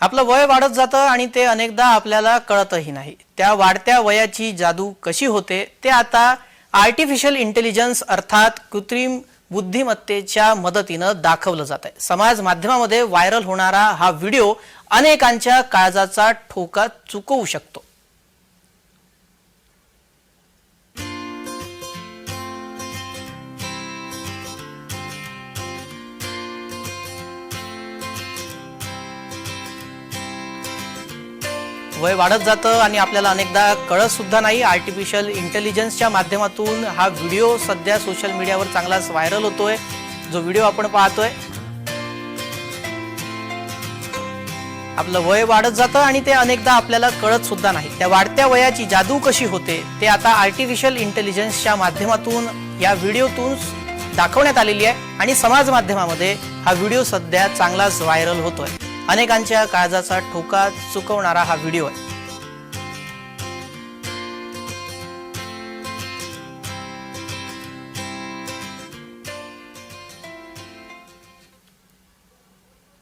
आपलं वय वाढत जातं आणि ते अनेकदा आपल्याला कळतही नाही. त्या वाढत्या वयाची जादू कशी होते ते आता आर्टिफिशियल इंटेलिजन्स अर्थात कृत्रिम बुद्धिमत्तेच्या मदतीनं दाखवलं जात आहे समाज माध्यमामध्ये व्हायरल होणारा हा व्हिडिओ अनेकांच्या काळजाचा ठोका चुकवू शकतो. वय वाढत जातं आणि आपल्याला अनेकदा कळत सुद्धा नाही. आर्टिफिशियल इंटेलिजन्सच्या माध्यमातून हा व्हिडिओ सध्या सोशल मीडियावर चांगलाच व्हायरल होतोय. जो व्हिडिओ आपण पाहतोय आपलं वय वाढत जातं आणि ते अनेकदा आपल्याला कळत सुद्धा नाही. त्या वाढत्या वयाची जादू कशी होते ते आता आर्टिफिशियल इंटेलिजन्सच्या माध्यमातून या व्हिडिओतून दाखवण्यात आलेली आहे आणि समाज माध्यमामध्ये हा व्हिडिओ सध्या चांगलाच व्हायरल होतोय. अनेकांच्या काळजाचा ठोका चुकवणारा हा व्हिडिओ आहे.